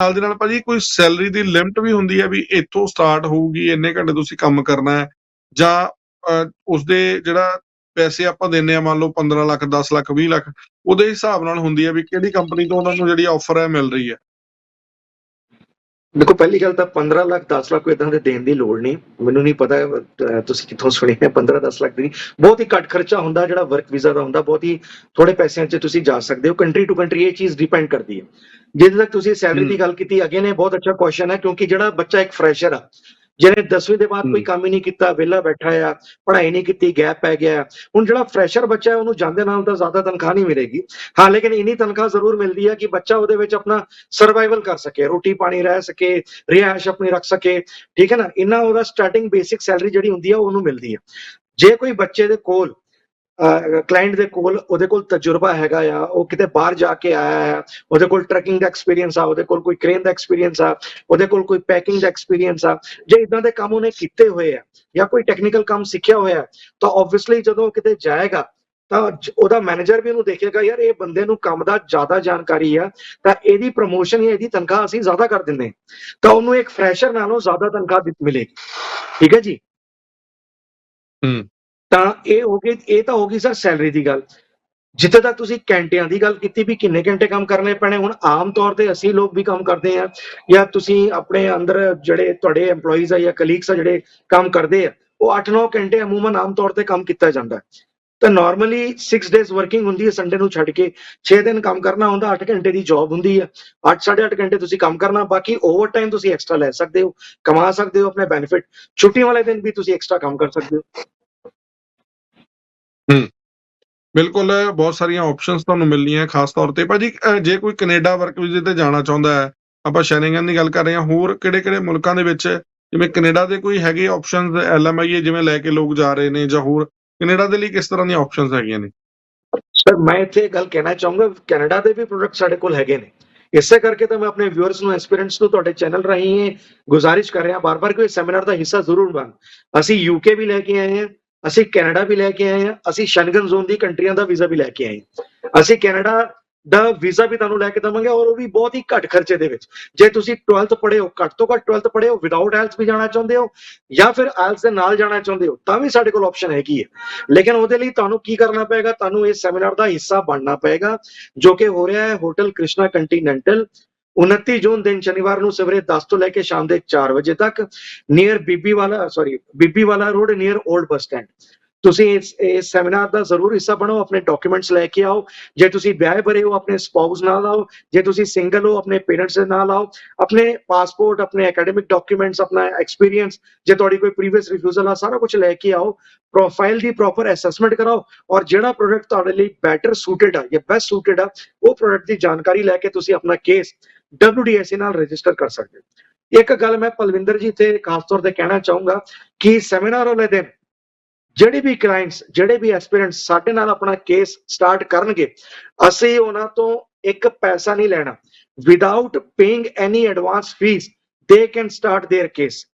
ਨਾਲ ਦੇ ਨਾਲ ਭਾਜੀ ਕੋਈ ਸੈਲਰੀ ਦੀ ਲਿਮਟ ਵੀ ਹੁੰਦੀ ਹੈ ਵੀ ਇੱਥੋਂ ਸਟਾਰਟ ਹੋਊਗੀ ਇੰਨੇ ਘੰਟੇ ਤੁਸੀਂ ਕੰਮ ਕਰਨਾ ਹੈ ਜਾਂ ਅਹ, ਉਸਦੇ ਜਿਹੜਾ ਪੈਸੇ ਆਪਾਂ ਦਿੰਨੇ ਆ ਮੰਨ ਲਓ 15 ਲੱਖ 10 ਲੱਖ 20 ਲੱਖ ਉਹਦੇ ਹਿਸਾਬ ਨਾਲ ਹੁੰਦੀ ਹੈ ਵੀ ਕਿਹੜੀ ਕੰਪਨੀ ਤੋਂ ਉਹਨਾਂ ਨੂੰ ਜਿਹੜੀ ਆਫਰ ਹੈ ਮਿਲ ਰਹੀ ਹੈ। ਦੇਖੋ ਪਹਿਲੀ ਗੱਲ ਤਾਂ 15 ਲੱਖ 10 ਲੱਖ ਇਦਾਂ ਦੇ ਦੇਣ ਦੀ ਲੋੜ ਨਹੀਂ। ਮੈਨੂੰ ਨਹੀਂ ਪਤਾ ਤੁਸੀਂ ਕਿੱਥੋਂ ਸੁਣਿਆ 15 10 ਲੱਖ ਦੀ ਬਹੁਤ ਹੀ ਘੱਟ ਖਰਚਾ ਹੁੰਦਾ ਜਿਹੜਾ ਵਰਕ ਵੀਜ਼ਾ ਦਾ ਹੁੰਦਾ ਬਹੁਤ ਹੀ ਥੋੜੇ ਪੈਸਿਆਂ 'ਚ ਤੁਸੀਂ ਜਾ ਸਕਦੇ ਹੋ। ਕੰਟਰੀ ਟੂ ਕੰਟਰੀ ਇਹ ਚੀਜ਼ ਡਿਪੈਂਡ ਕਰਦੀ ਹੈ। ਜਿੱਥੇ ਤੱਕ ਤੁਸੀਂ ਸੈਲਰੀ ਦੀ। ਗੱਲ ਕੀਤੀ ਅਗੇ ਨੇ ਬਹੁਤ ਅੱਛਾ ਕੁਐਸਚਨ ਹੈ ਕਿਉਂਕਿ ਜਿਹੜਾ ਬੱਚਾ ਇੱਕ ਫਰੈਸ਼ਰ ਆ ਜਿਹਨੇ 10ਵੀਂ ਦੇ ਬਾਅਦ ਕੋਈ। ਕੰਮ ਹੀ ਨਹੀਂ ਕੀਤਾ ਵਿਹਲਾ ਬੈਠਾ ਆ ਪੜ੍ਹਾਈ ਨਹੀਂ ਕੀਤੀ ਗੈਪ ਪੈ ਗਿਆ। ਹੁਣ ਜਿਹੜਾ ਫਰੈਸ਼ਰ ਬੱਚਾ ਹੈ ਉਹਨੂੰ ਜਾਂਦੇ ਨਾਲ ਤਾਂ ਜ਼ਿਆਦਾ ਤਨਖਾਹ ਨਹੀਂ ਮਿਲੇਗੀ। ਹਾਂ ਲੇਕਿਨ ਇਨੀ ਤਨਖਾਹ ਜ਼ਰੂਰ ਮਿਲਦੀ ਹੈ ਕਿ ਬੱਚਾ ਉਹਦੇ ਵਿੱਚ ਆਪਣਾ ਸਰਵਾਈਵਲ ਕਰ ਸਕੇ ਰੋਟੀ ਪਾਣੀ ਰਹਿ ਸਕੇ ਰਿਹਾਇਸ਼ ਆਪਣੀ ਰੱਖ ਸਕੇ। ਠੀਕ ਹੈ ਨਾ? ਇੰਨਾ ਉਹਦਾ ਸਟਾਰਟਿੰਗ ਬੇਸਿਕ ਸੈਲਰੀ ਜਿਹੜੀ ਹੁੰਦੀ ਆ ਉਹਨੂੰ ਮਿਲਦੀ ਹੈ ਜੇ ਕੋਈ ਬੱਚੇ ਦੇ ਕੋਲ ਕਲਾਇੰਟ ਦੇ ਕੋਲ, ਉਹਦੇ ਕੋਲ ਤਜਰਬਾ ਹੈਗਾ ਆ, ਉਹ ਕਿਤੇ ਬਾਹਰ ਜਾ ਕੇ ਆਇਆ ਹੈ, ਉਹਦੇ ਕੋਲ ਟਰੈਕਿੰਗ ਦਾ ਐਕਸਪੀਰੀਅੰਸ ਆ, ਉਹਦੇ ਕੋਲ ਕੋਈ ਕ੍ਰੇਨ ਦਾ ਐਕਸਪੀਰੀਅੰਸ ਆ, ਉਹਦੇ ਕੋਲ ਕੋਈ ਪੈਕਿੰਗ ਦਾ ਐਕਸਪੀਰੀਅੰਸ ਆ, ਜੇ ਇਦਾਂ ਦੇ ਕੰਮ ਉਹਨੇ ਕੀਤੇ ਹੋਏ ਆ, ਜਾਂ ਕੋਈ ਟੈਕਨੀਕਲ ਕੰਮ ਸਿੱਖਿਆ ਹੋਇਆ, ਤਾਂ ਆਬਵੀਅਸਲੀ ਜਦੋਂ ਉਹ ਕਿਤੇ ਜਾਏਗਾ, ਤਾਂ ਉਹਦਾ ਮੈਨੇਜਰ ਵੀ ਉਹਨੂੰ ਦੇਖੇਗਾ, ਯਾਰ, ਇਹ ਬੰਦੇ ਨੂੰ ਕੰਮ ਦਾ ਜ਼ਿਆਦਾ ਜਾਣਕਾਰੀ ਆ, ਤਾਂ ਇਹਦੀ ਪ੍ਰਮੋਸ਼ਨ ਜਾਂ ਇਹਦੀ ਤਨਖਾਹ ਅਸੀਂ ਜ਼ਿਆਦਾ ਕਰ ਦਿੰਦੇ ਤਾਂ ਉਹਨੂੰ ਇੱਕ ਫਰੈਸ਼ਰ ਨਾਲੋਂ ਜ਼ਿਆਦਾ ਤਨਖਾਹ ਮਿਲੇਗੀ ਠੀਕ ਹੈ ਜੀ ਹੂੰ। ਤਾਂ ਇਹ ਹੋ ਗਈ, ਇਹ ਤਾਂ ਹੋ ਗਈ ਸਰ ਸੈਲਰੀ ਦੀ ਗੱਲ। ਜਿੱਥੇ ਤੱਕ ਤੁਸੀਂ ਘੰਟਿਆਂ ਦੀ ਗੱਲ ਕੀਤੀ ਵੀ ਕਿੰਨੇ ਘੰਟੇ ਕੰਮ ਕਰਨੇ ਪੈਣੇ, ਹੁਣ ਆਮ ਤੌਰ ਤੇ ਅਸੀਂ ਲੋਕ ਵੀ ਕੰਮ ਕਰਦੇ ਆ ਜਾਂ ਤੁਸੀਂ ਆਪਣੇ ਅੰਦਰ ਜਿਹੜੇ ਤੁਹਾਡੇ EMPLOYEES ਆ ਜਾਂ ਕਲੀਗਸ ਆ ਜਿਹੜੇ ਕੰਮ ਕਰਦੇ ਆ, ਉਹ 8-9 ਘੰਟੇ ਅਮੂਮਨ ਆਮ ਤੌਰ ਤੇ ਕੰਮ ਕੀਤਾ ਜਾਂਦਾ ਤਾਂ ਨਾਰਮਲੀ 6 ਡੇਜ਼ ਵਰਕਿੰਗ ਹੁੰਦੀ ਹੈ ਸੰਡੇ ਨੂੰ ਛੱਡ ਕੇ 6 ਦਿਨ ਕੰਮ ਕਰਨਾ ਹੁੰਦਾ 8 ਘੰਟੇ ਦੀ ਜੌਬ ਹੁੰਦੀ ਹੈ 8 8.5 ਘੰਟੇ ਤੁਸੀਂ ਕੰਮ ਕਰਨਾ, ਬਾਕੀ ਓਵਰ ਟਾਈਮ ਤੁਸੀਂ ਐਕਸਟਰਾ ਲੈ ਸਕਦੇ ਹੋ, ਕਮਾ ਸਕਦੇ ਹੋ ਆਪਣੇ ਬੈਨੀਫਿਟ ਛੁੱਟੀ ਵਾਲੇ ਦਿਨ ਵੀ ਤੁਸੀਂ ਐਕਸਟਰਾ ਕੰਮ ਕਰ ਸਕਦੇ ਹੋ। ਬਿਲਕੁਲ ਬਹੁਤ ਸਾਰੀਆਂ ਆਪਸ਼ਨਸ ਤੁਹਾਨੂੰ ਮਿਲਣੀਆਂ ਖਾਸ ਤੌਰ ਤੇ। ਭਾਜੀ ਅਹ, ਜੇ ਕੋਈ ਕੈਨੇਡਾ ਵਰਕ ਵੀਜ਼ੇ ਤੇ ਜਾਣਾ ਚਾਹੁੰਦਾ ਹੈ ਆਪਾਂ ਸ਼ੈਨਿੰਗਨ ਦੀ ਗੱਲ ਕਰ ਰਹੇ ਹਾਂ ਹੋਰ ਕਿਹੜੇ ਕਿਹੜੇ ਮੁਲਕਾਂ ਦੇ ਵਿੱਚ ਜਿਵੇਂ ਕੈਨੇਡਾ ਦੇ ਕੋਈ ਹੈਗੇ ਆਪਸ਼ਨਸ ਐਲਐਮਆਈ ਜਿਵੇਂ ਲੈ ਕੇ ਲੋਕ ਜਾ ਰਹੇ ਨੇ ਜਾਂ ਹੋਰ ਕੈਨੇਡਾ ਦੇ ਲਈ ਕਿਸ ਤਰ੍ਹਾਂ ਦੀਆਂ ਆਪਸ਼ਨਸ ਹੈਗੀਆਂ ਨੇ? ਸਰ ਮੈਂ ਇੱਥੇ ਇਹ ਗੱਲ ਕਹਿਣਾ ਚਾਹੂੰਗਾ ਕੈਨੇਡਾ ਦੇ ਵੀ ਪ੍ਰੋਡਕਟ ਸਾਡੇ ਕੋਲ ਹੈਗੇ ਨੇ। ਇਸੇ ਕਰਕੇ ਤਾਂ ਮੈਂ ਆਪਣੇ ਵਿਊਅਰਸ ਨੂੰ ਐਸਪੀਰੈਂਟਸ ਨੂੰ ਤੁਹਾਡੇ ਚੈਨਲ ਰਾਹੀਂ ਇਹ ਗੁਜ਼ਾਰਿਸ਼ ਕਰ ਰਿਹਾ ਬਾਰ-ਬਾਰ ਕਿ ਸੈਮੀਨਾਰ ਦਾ ਹਿੱਸਾ ਜ਼ਰੂਰ ਬਣ। ਅਸੀਂ ਯੂਕੇ ਵੀ ਲੈ ਕੇ ਆਏ ਹਾਂ ਅਸੀਂ ਕੈਨੇਡਾ ਵੀ ਲੈ ਕੇ ਆਏ ਹਾਂ, ਅਸੀਂ ਸ਼ੈਂਗਨ ਜ਼ੋਨ ਦੀ ਕੰਟਰੀਆਂ ਦਾ ਵੀਜ਼ਾ ਵੀ ਲੈ ਕੇ ਆਏ ਅਸੀਂ ਕੈਨੇਡਾ ਦਾ ਵੀਜ਼ਾ ਵੀ ਤੁਹਾਨੂੰ ਲੈ ਕੇ ਦਵਾਂਗੇ ਔਰ ਉਹ ਵੀ ਬਹੁਤ ਹੀ ਘੱਟ ਖਰਚੇ ਦੇ ਵਿੱਚ। ਜੇ ਤੁਸੀਂ 12th ਪੜ੍ਹੇ ਹੋ, ਘੱਟ ਤੋਂ ਘੱਟ 12th ਪੜ੍ਹੇ ਹੋ ਵਿਦਆਊਟ ਆਇਲਸ ਵੀ ਜਾਣਾ ਚਾਹੁੰਦੇ ਹੋ ਜਾਂ ਫਿਰ ਆਇਲਸ ਦੇ ਨਾਲ ਜਾਣਾ ਚਾਹੁੰਦੇ ਹੋ, ਤਾਂ ਵੀ ਸਾਡੇ ਕੋਲ ਆਪਸ਼ਨ ਹੈਗੀ ਹੈ। ਲੇਕਿਨ ਉਹਦੇ ਲਈ ਤੁਹਾਨੂੰ ਕੀ ਕਰਨਾ ਪਏਗਾ? ਤੁਹਾਨੂੰ ਇਸ ਸੈਮੀਨਾਰ ਦਾ ਹਿੱਸਾ ਬਣਨਾ ਪਏਗਾ, ਜੋ ਕਿ ਹੋ ਰਿਹਾ ਹੈ ਹੋਟਲ ਕ੍ਰਿਸ਼ਨਾ ਕੰਟੀਨੈਂਟਲ। 29 ਜੂਨ ਦਿਨ ਸ਼ਨੀਵਾਰ ਨੂੰ ਸਵੇਰੇ 10 ਤੋਂ ਲੈ ਕੇ ਸ਼ਾਮ ਦੇ 4 ਵਜੇ ਤੱਕ ਨੀਅਰ ਬੀਬੀ ਵਾਲਾ sorry Bibiwala road near old bus stand ਤੁਸੀਂ ਇਸ ਇਸ ਸੈਮੀਨਾਰ ਦਾ ਜ਼ਰੂਰ ਹਿੱਸਾ ਬਣੋ, ਆਪਣੇ ਡਾਕੂਮੈਂਟਸ ਲੈ ਕੇ ਆਓ। ਜੇ ਤੁਸੀਂ ਵਿਆਹ ਭਰੇ ਹੋ, ਆਪਣੇ ਸਪਾਊਸ ਨਾਲ ਆਓ। ਜੇ ਤੁਸੀਂ ਸਿੰਗਲ ਹੋ, ਆਪਣੇ ਪੇਰੈਂਟਸ ਦੇ ਨਾਲ ਆਓ। ਆਪਣੇ ਪਾਸਪੋਰਟ ਆਪਣੇ ਅਕੈਡਮਿਕ ਡਾਕੂਮੈਂਟਸ ਆਪਣਾ ਐਕਸਪੀਰੀਅੰਸ ਜੇ ਤੁਹਾਡੀ ਕੋਈ ਪ੍ਰੀਵੀਅਸ ਰਿਫਿਊਜ਼ਲ ਆ, ਸਾਰਾ ਕੁਝ ਲੈ ਕੇ ਆਓ। ਪ੍ਰੋਫਾਈਲ ਦੀ ਪ੍ਰੋਪਰ ਅਸੈਸਮੈਂਟ ਕਰਾਓ ਔਰ ਜਿਹੜਾ ਪ੍ਰੋਡਕਟ ਤੁਹਾਡੇ ਲਈ ਬੈਟਰ ਸੂਟਡ ਆ, ਜਾਂ ਬੈਸਟ ਸੂਟਡ ਆ, ਉਹ ਪ੍ਰੋਡਕਟ ਦੀ ਜਾਣਕਾਰੀ ਲੈ ਕੇ ਤੁਸੀਂ ਆਪਣਾ ਕੇਸ WDSA ਨਾਲ ਰਜਿਸਟਰ ਕਰ ਸਕਦੇ ਹੋ ਇੱਕ ਗੱਲ ਮੈਂ ਪਲਵਿੰਦਰ ਜੀ ਤੇ ਖਾਸ ਤੌਰ ਤੇ ਕਹਿਣਾ ਚਾਹੂੰਗਾ ਕਿ ਸੈਮੀਨਾਰ ਵਾਲੇ ਦਿਨ ਜਿਹੜੇ ਵੀ ਕਲਾਇੰਟਸ ਜਿਹੜੇ ਵੀ ਐਸਪੀਰੈਂਟਸ ਸਾਡੇ ਨਾਲ ਆਪਣਾ ਕੇਸ ਸਟਾਰਟ ਕਰਨਗੇ ਅਸੀਂ ਉਹਨਾਂ ਤੋਂ ਇੱਕ ਪੈਸਾ ਨਹੀਂ ਲੈਣਾ without paying any advance fee they can start their case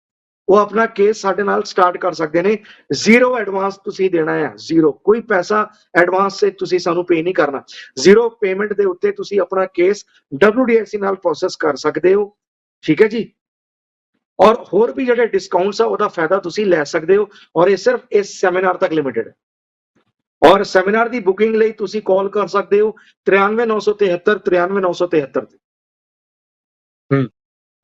ਉਹ ਆਪਣਾ ਕੇਸ ਸਾਡੇ ਨਾਲ ਸਟਾਰਟ ਕਰ ਸਕਦੇ ਨੇ। ਜ਼ੀਰੋ ਐਡਵਾਂਸ ਤੁਸੀਂ ਦੇਣਾ ਹੈ। ਜ਼ੀਰੋ ਕੋਈ ਪੈਸਾ ਐਡਵਾਂਸ ਸੇ ਤੁਸੀਂ ਸਾਨੂੰ ਪੇ ਨਹੀਂ ਕਰਨਾ। ਜ਼ੀਰੋ ਪੇਮੈਂਟ ਦੇ ਉੱਤੇ ਤੁਸੀਂ ਆਪਣਾ ਕੇਸ WDSC ਨਾਲ ਪ੍ਰੋਸੈਸ ਕਰ ਸਕਦੇ ਹੋ। ਠੀਕ ਹੈ ਜੀ? ਔਰ ਹੋਰ ਵੀ ਜਿਹੜੇ ਡਿਸਕਾਊਂਟਸ ਆ, ਉਹਦਾ ਫਾਇਦਾ ਤੁਸੀਂ ਲੈ ਸਕਦੇ ਹੋ। ਔਰ ਇਹ ਸਿਰਫ ਇਸ ਸੈਮੀਨਾਰ ਤੱਕ ਲਿਮਿਟਿਡ ਹੈ। ਔਰ ਸੈਮੀਨਾਰ ਦੀ ਬੁਕਿੰਗ ਲਈ ਤੁਸੀਂ ਕਾਲ ਕਰ ਸਕਦੇ ਹੋ। 93973 93973 ਤੇ।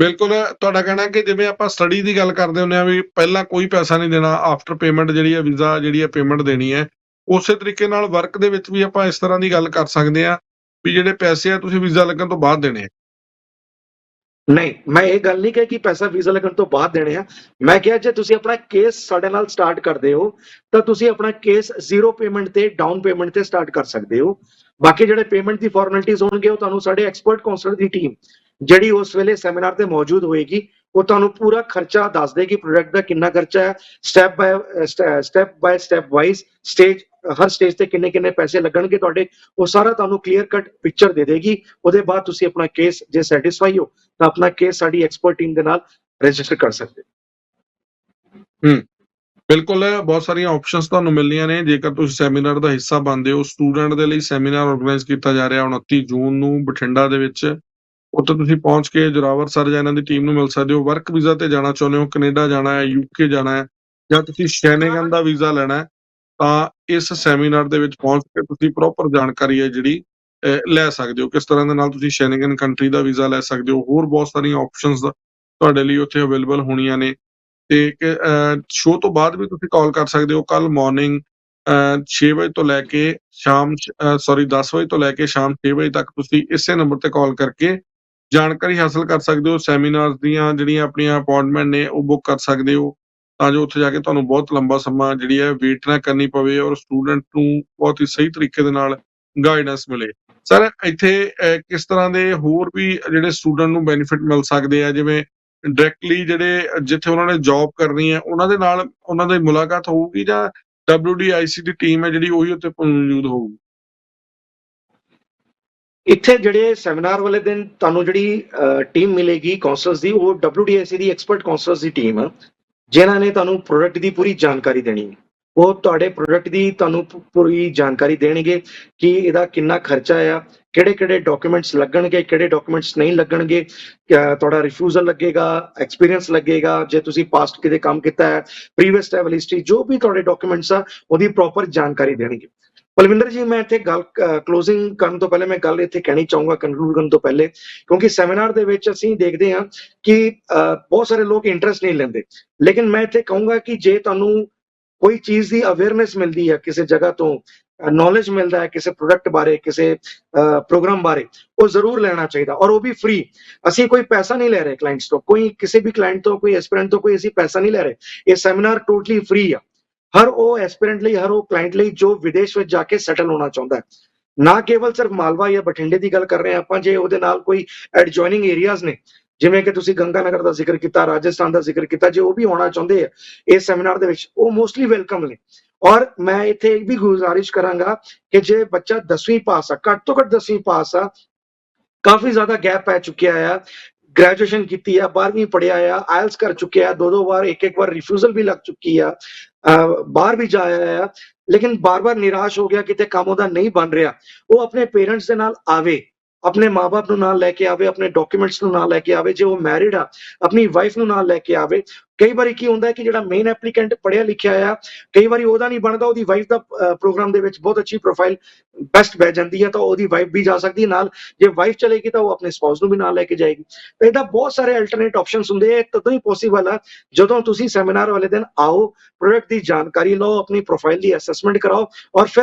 ਬਿਲਕੁਲ, ਤੁਹਾਡਾ ਕਹਿਣਾ ਕਿ ਜਿਵੇਂ ਆਪਾਂ ਸਟੱਡੀ ਦੀ ਗੱਲ ਕਰਦੇ ਹੁੰਦੇ ਆ ਵੀ ਪਹਿਲਾਂ ਕੋਈ ਪੈਸਾ ਨਹੀਂ ਦੇਣਾ ਆਫਟਰ ਪੇਮੈਂਟ ਜਿਹੜੀ ਹੈ ਵੀਜ਼ਾ ਜਿਹੜੀ ਹੈ ਪੇਮੈਂਟ ਦੇਣੀ ਹੈ, ਉਸੇ ਤਰੀਕੇ ਨਾਲ ਵਰਕ ਦੇ ਵਿੱਚ ਵੀ ਆਪਾਂ ਇਸ ਤਰ੍ਹਾਂ ਦੀ ਗੱਲ ਕਰ ਸਕਦੇ ਆ ਵੀ ਜਿਹੜੇ ਪੈਸੇ ਆ, ਤੁਸੀਂ ਵੀਜ਼ਾ ਲੱਗਣ ਤੋਂ ਬਾਅਦ ਦੇਣੇ ਆ। ਨਹੀਂ, ਮੈਂ ਇਹ ਗੱਲ ਨਹੀਂ ਕਹੀ ਕਿ ਪੈਸਾ ਵੀਜ਼ਾ ਲੱਗਣ ਤੋਂ ਬਾਅਦ ਦੇਣੇ ਆ। ਮੈਂ ਕਿਹਾ ਜੇ ਤੁਸੀਂ ਆਪਣਾ ਕੇਸ ਸਾਡੇ ਨਾਲ ਸਟਾਰਟ ਕਰਦੇ ਹੋ, ਤਾਂ ਤੁਸੀਂ ਆਪਣਾ ਕੇਸ ਜ਼ੀਰੋ ਪੇਮੈਂਟ ਤੇ ਡਾਊਨ ਪੇਮੈਂਟ ਤੇ ਸਟਾਰਟ ਕਰ ਸਕਦੇ ਹੋ। ਬਾਕੀ ਜਿਹੜੇ ਪੇਮੈਂਟ ਦੀ ਫਾਰਮੈਲਿਟੀਜ਼ ਹੋਣਗੇ, ਉਹ ਤੁਹਾਨੂੰ ਸਾਡੇ ਐਕਸਪਰਟ ਕਾਉਂਸਲਰ ਦੀ ਟੀਮ ਜਿਹੜੀ ਉਸ ਵੇਲੇ ਸੈਮੀਨਾਰ ਤੇ ਮੌਜੂਦ ਹੋਏਗੀ, ਉਹ ਤੁਹਾਨੂੰ ਪੂਰਾ ਖਰਚਾ ਦੱਸ ਦੇਗੀ ਪ੍ਰੋਡਕਟ ਦਾ ਕਿੰਨਾ ਖਰਚਾ ਹੈ step by step by step wise stage Har stage ਤੇ ਕਿੰਨੇ ਕਿੰਨੇ ਪੈਸੇ ਲੱਗਣਗੇ ਤੁਹਾਡੇ, ਉਹ ਸਾਰਾ ਤੁਹਾਨੂੰ ਕਲੀਅਰ ਕੱਟ ਪਿਕਚਰ ਦੇ ਦੇਗੀ। ਉਹਦੇ ਬਾਅਦ ਤੁਸੀਂ ਆਪਣਾ ਕੇਸ ਜੇ ਸੈਟੀਸਫਾਈ ਹੋ, ਤਾਂ ਆਪਣਾ ਕੇਸ ਸਾਡੀ ਐਕਸਪਰਟ ਟੀਮ ਦੇ ਨਾਲ ਰਜਿਸਟਰ ਕਰ ਸਕਦੇ ਹੋ। ਬਿਲਕੁਲ, ਬਹੁਤ ਸਾਰੀਆਂ ਆਪਸ਼ਨਸ ਤੁਹਾਨੂੰ ਮਿਲਣੀਆਂ ਨੇ। ਜੇਕਰ ਤੁਸੀਂ ਸੈਮੀਨਾਰ ਦਾ ਹਿੱਸਾ ਬਣਦੇ ਹੋ ਸਟੂਡੈਂਟ ਦੇ ਲਈ ਸੈਮੀਨਾਰ ਆਰਗੇਨਾਈਜ਼ ਕੀਤਾ ਜਾ ਰਿਹਾ 29 ਜੂਨ ਨੂੰ ਬਠਿੰਡਾ ਦੇ ਵਿੱਚ। ਉੱਥੇ ਤੁਸੀਂ ਪਹੁੰਚ ਕੇ ਜੋਰਾਵਰ ਸਰ ਜਾਂ ਇਹਨਾਂ ਦੀ ਟੀਮ ਨੂੰ ਮਿਲ ਸਕਦੇ ਹੋ। ਵਰਕ ਵੀਜ਼ਾ ਤੇ ਜਾਣਾ ਚਾਹੁੰਦੇ ਹੋ, ਕੈਨੇਡਾ ਜਾਣਾ ਹੈ ਯੂਕੇ ਜਾਣਾ ਹੈ, ਜਾਂ ਤੁਸੀਂ ਸ਼ੈਨਗਨ ਦਾ ਵੀਜ਼ਾ ਲੈਣਾ ਹੈ। ਤਾਂ ਇਸ ਸੈਮੀਨਾਰ ਦੇ ਵਿੱਚ ਪਹੁੰਚ ਕੇ ਤੁਸੀਂ ਪ੍ਰੋਪਰ ਜਾਣਕਾਰੀ ਹੈ ਜਿਹੜੀ ਲੈ ਸਕਦੇ ਹੋ। ਕਿਸ ਤਰ੍ਹਾਂ ਦੇ ਨਾਲ ਤੁਸੀਂ ਸ਼ੈਨਗਨ ਕੰਟਰੀ ਦਾ ਵੀਜ਼ਾ ਲੈ ਸਕਦੇ ਹੋ। ਹੋਰ ਬਹੁਤ ਸਾਰੀਆਂ ਆਪਸ਼ਨਸ ਤੁਹਾਡੇ ਲਈ ਉੱਥੇ ਅਵੇਲੇਬਲ ਹੋਣੀਆਂ ਨੇ। ਤੇ ਸ਼ੋਅ ਤੋਂ ਬਾਅਦ ਵੀ ਤੁਸੀਂ ਕਾਲ ਕਰ ਸਕਦੇ ਹੋ। ਕੱਲ ਮਾਰਨਿੰਗ 6 ਵਜੇ ਤੋਂ ਲੈ ਕੇ ਸ਼ਾਮ ਸੌਰੀ 10 ਵਜੇ ਤੋਂ ਲੈ ਕੇ ਸ਼ਾਮ 6 ਵਜੇ ਤੱਕ ਤੁਸੀਂ ਇਸੇ ਨੰਬਰ ਤੇ ਕਾਲ ਕਰਕੇ ਜਾਣਕਾਰੀ ਹਾਸਲ ਕਰ ਸਕਦੇ ਹੋ। ਸੈਮੀਨਾਰਸ ਦੀਆਂ ਜਿਹੜੀਆਂ ਆਪਣੀਆਂ ਅਪਾਇੰਟਮੈਂਟ ਨੇ, ਉਹ ਬੁੱਕ ਕਰ ਸਕਦੇ ਹੋ। ਤਾਂ ਜੋ ਉੱਥੇ ਜਾ ਕੇ ਤੁਹਾਨੂੰ ਬਹੁਤ ਲੰਬਾ ਸਮਾਂ ਜਿਹੜੀ ਹੈ ਵੇਟ ਨਾ ਕਰਨੀ ਪਵੇ ਔਰ ਸਟੂਡੈਂਟ ਨੂੰ ਬਹੁਤ ਹੀ ਸਹੀ ਤਰੀਕੇ ਦੇ ਨਾਲ ਗਾਈਡੈਂਸ ਮਿਲੇ। ਸਰ ਇੱਥੇ ਅਹ, ਕਿਸ ਤਰ੍ਹਾਂ ਦੇ ਹੋਰ ਵੀ ਜਿਹੜੇ ਸਟੂਡੈਂਟ ਨੂੰ ਬੈਨੀਫਿਟ ਮਿਲ ਸਕਦੇ ਆ? ਜਿਵੇਂ ਡਾਇਰੈਕਟਲੀ ਜਿਹੜੇ ਜਿੱਥੇ ਉਹਨਾਂ ਨੇ ਜੌਬ ਕਰਨੀ ਹੈ ਉਹਨਾਂ ਦੇ ਨਾਲ ਉਹਨਾਂ ਦੀ ਮੁਲਾਕਾਤ ਹੋਊਗੀ ਜਾਂ WDIC ਦੀ ਟੀਮ ਹੈ ਜਿਹੜੀ ਉਹੀ ਉੱਥੇ ਮੌਜੂਦ ਹੋਊਗੀ? ਇੱਥੇ ਜਿਹੜੇ ਸੈਮੀਨਾਰ ਵਾਲੇ ਦਿਨ ਤੁਹਾਨੂੰ ਜਿਹੜੀ ਟੀਮ ਮਿਲੇਗੀ ਕਾਉਂਸਲਰਸ ਦੀ ਉਹ WDIC ਦੀ ਐਕਸਪਰਟ ਕਾਉਂਸਲਰਸ ਦੀ ਟੀਮ ਆ। ਜਿਨ੍ਹਾਂ ਨੇ ਤੁਹਾਨੂੰ ਪ੍ਰੋਡਕਟ ਦੀ ਪੂਰੀ ਜਾਣਕਾਰੀ ਦੇਣੀ ਹੈ। ਉਹ ਤੁਹਾਡੇ ਪ੍ਰੋਡਕਟ ਦੀ ਤੁਹਾਨੂੰ ਪੂਰੀ ਜਾਣਕਾਰੀ ਦੇਣਗੇ ਕਿ ਇਹਦਾ ਕਿੰਨਾ ਖਰਚਾ ਆ ਕਿਹੜੇ ਕਿਹੜੇ ਡਾਕੂਮੈਂਟਸ ਲੱਗਣਗੇ, ਕਿਹੜੇ ਡਾਕੂਮੈਂਟਸ ਨਹੀਂ ਲੱਗਣਗੇ ਤੁਹਾਡਾ ਰਿਫਿਊਜ਼ਲ ਲੱਗੇਗਾ ਐਕਸਪੀਰੀਅੰਸ ਲੱਗੇਗਾ, ਜੇ ਤੁਸੀਂ ਪਾਸਟ ਕਿਤੇ ਕੰਮ ਕੀਤਾ ਹੈ ਪ੍ਰੀਵੀਅਸ ਟ੍ਰੈਵਲ ਹਿਸਟਰੀ ਜੋ ਵੀ ਤੁਹਾਡੇ ਡਾਕੂਮੈਂਟਸ ਆ, ਉਹਦੀ ਪ੍ਰੋਪਰ ਜਾਣਕਾਰੀ ਦੇਣਗੇ। ਬਲਵਿੰਦਰ ਜੀ, ਮੈਂ ਇੱਥੇ ਗੱਲ ਕਲੋਜ਼ਿੰਗ ਕਰਨ ਤੋਂ ਪਹਿਲੇ ਮੈਂ ਗੱਲ ਇੱਥੇ ਕਹਿਣੀ ਚਾਹੂੰਗਾ ਕਨਕਲੂਡ ਕਰਨ ਤੋਂ ਪਹਿਲੇ, ਕਿਉਂਕਿ ਸੈਮੀਨਾਰ ਦੇ ਵਿੱਚ ਅਸੀਂ ਦੇਖਦੇ ਹਾਂ ਕਿ ਬਹੁਤ ਸਾਰੇ ਲੋਕ ਇੰਟਰਸਟ ਨਹੀਂ ਲੈਂਦੇ। ਲੇਕਿਨ ਮੈਂ ਇੱਥੇ ਕਹੂੰਗਾ ਕਿ ਜੇ ਤੁਹਾਨੂੰ ਕੋਈ ਚੀਜ਼ ਦੀ ਅਵੇਅਰਨੈਸ ਮਿਲਦੀ ਹੈ ਕਿਸੇ ਜਗ੍ਹਾ ਤੋਂ ਨੌਲੇਜ ਮਿਲਦਾ ਹੈ ਕਿਸੇ ਪ੍ਰੋਡਕਟ ਬਾਰੇ, ਕਿਸੇ ਪ੍ਰੋਗਰਾਮ ਬਾਰੇ, ਉਹ ਜ਼ਰੂਰ ਲੈਣਾ ਚਾਹੀਦਾ ਔਰ ਉਹ ਵੀ ਫ੍ਰੀ ਅਸੀਂ ਕੋਈ ਪੈਸਾ ਨਹੀਂ ਲੈ ਰਹੇ ਕਲਾਇੰਟਸ ਤੋਂ, ਕੋਈ ਕਿਸੇ ਵੀ ਕਲਾਇੰਟ ਤੋਂ, ਕੋਈ ਐਸਪੀਰੈਂਟ ਤੋਂ ਕੋਈ ਅਸੀਂ ਪੈਸਾ ਨਹੀਂ ਲੈ ਰਹੇ। ਇਹ ਸੈਮੀਨਾਰ ਟੋਟਲੀ ਫ੍ਰੀ ਆ। ਹਰ ਉਹ ਐਸਪੀਰੈਂਟ ਲਈ, ਹਰ ਉਹ ਕਲਾਇੰਟ ਲਈ ਜੋ ਵਿਦੇਸ਼ ਵਿੱਚ ਜਾ ਕੇ ਸੈਟਲ ਹੋਣਾ ਚਾਹੁੰਦਾ ਹੈ। ਨਾ ਕੇਵਲ ਸਿਰਫ ਮਾਲਵਾ ਜਾਂ ਬਠਿੰਡੇ ਦੀ ਗੱਲ ਕਰ ਰਹੇ ਆਪਾਂ, ਜੇ ਉਹਦੇ ਨਾਲ ਕੋਈ ਐਡਜੋਇਨਿੰਗ ਏਰੀਆਜ਼ ਨੇ, ਜਿਵੇਂ ਕਿ ਤੁਸੀਂ ਗੰਗਾ ਨਗਰ ਦਾ ਜ਼ਿਕਰ ਕੀਤਾ, ਰਾਜਸਥਾਨ ਦਾ ਜ਼ਿਕਰ ਕੀਤਾ, ਜੇ ਉਹ ਵੀ ਆਉਣਾ ਚਾਹੁੰਦੇ ਆ, ਇਸ ਸੈਮੀਨਾਰ ਦੇ ਵਿੱਚ, ਉਹ ਮੋਸਟਲੀ ਵੈਲਕਮ ਨੇ। ਔਰ ਮੈਂ ਇੱਥੇ ਇਹ ਵੀ ਗੁਜ਼ਾਰਿਸ਼ ਕਰਾਂਗਾ ਕਿ ਜੇ ਬੱਚਾ 10ਵੀਂ ਪਾਸ ਆ, ਘੱਟ ਤੋਂ ਘੱਟ 10ਵੀਂ ਪਾਸ ਆ, ਕਾਫੀ ਜ਼ਿਆਦਾ ਗੈਪ ਪੈ ਚੁੱਕਿਆ ਆ। ਗ੍ਰੈਜੂਏਸ਼ਨ ਕੀਤੀ ਆ 12ਵੀਂ ਪੜਿਆ ਆ ਆਇਲਸ ਕਰ ਚੁੱਕਿਆ ਆ ਦੋ ਦੋ ਵਾਰ ਇੱਕ ਇੱਕ ਵਾਰ ਰਿਫਿਊਜ਼ਲ ਵੀ ਲੱਗ ਚੁੱਕੀ ਆ ਬਾਹਰ ਵੀ ਜਾਇਆ ਆ, ਲੇਕਿਨ ਬਾਰ-ਬਾਰ ਨਿਰਾਸ਼ ਹੋ ਗਿਆ ਕਿਤੇ ਕੰਮ ਉਹਦਾ ਨਹੀਂ ਬਣ ਰਿਹਾ। ਉਹ ਆਪਣੇ ਪੇਰੈਂਟਸ ਦੇ ਨਾਲ ਆਵੇ, ਆਪਣੇ ਮਾਪੇ ਨੂੰ ਨਾਲ ਲੈ ਕੇ ਆਵੇ, ਆਪਣੇ ਡਾਕੂਮੈਂਟਸ ਨੂੰ ਨਾਲ ਲੈ ਕੇ ਆਵੇ, ਜੇ ਉਹ ਮੈਰਿਡ ਆ, ਆਪਣੀ ਵਾਈਫ ਨੂੰ ਨਾਲ ਲੈ ਕੇ ਆਵੇ ਕਈ ਵਾਰੀ ਕੀ ਹੁੰਦਾ ਕਿ ਜਿਹੜਾ ਮੇਨ ਐਪਲੀਕੈਂਟ ਪੜਿਆ ਲਿਖਿਆ ਆ, ਕਈ ਵਾਰੀ ਉਹਦਾ ਨਹੀਂ ਬਣਦਾ, ਉਹਦੀ ਵਾਈਫ ਦਾ ਪ੍ਰੋਗਰਾਮ ਦੇ ਵਿੱਚ ਬਹੁਤ ਅੱਛੀ ਪ੍ਰੋਫਾਈਲ ਬੈਸਟ ਬਹਿ ਜਾਂਦੀ ਹੈ, ਤਾਂ ਉਹਦੀ ਵਾਈਫ ਵੀ ਜਾ ਸਕਦੀ ਹੈ, ਨਾਲ ਜੇ ਵਾਈਫ ਚਲੇਗੀ ਤਾਂ ਉਹ ਆਪਣੇ ਸਪਾਊਸ ਨੂੰ ਵੀ ਨਾਲ ਲੈ ਕੇ ਜਾਏਗੀ। ਤਾਂ ਇਹਦਾ ਬਹੁਤ ਸਾਰੇ ਅਲਟਰਨੇਟ ਆਪਸ਼ਨਸ ਹੁੰਦੇ ਆ ਤਦੋਂ ਹੀ ਪੋਸੀਬਲ ਆ ਜਦੋਂ ਤੁਸੀਂ ਸੈਮੀਨਾਰ ਵਾਲੇ ਦਿਨ ਆਓ ਪ੍ਰੋਡਕਟ ਦੀ ਜਾਣਕਾਰੀ ਲਓ, ਆਪਣੀ ਪ੍ਰੋਫਾਈਲ ਦੀ ਅਸੈਸਮੈਂਟ ਕਰਾਓ ਔਰ ਫਿਰ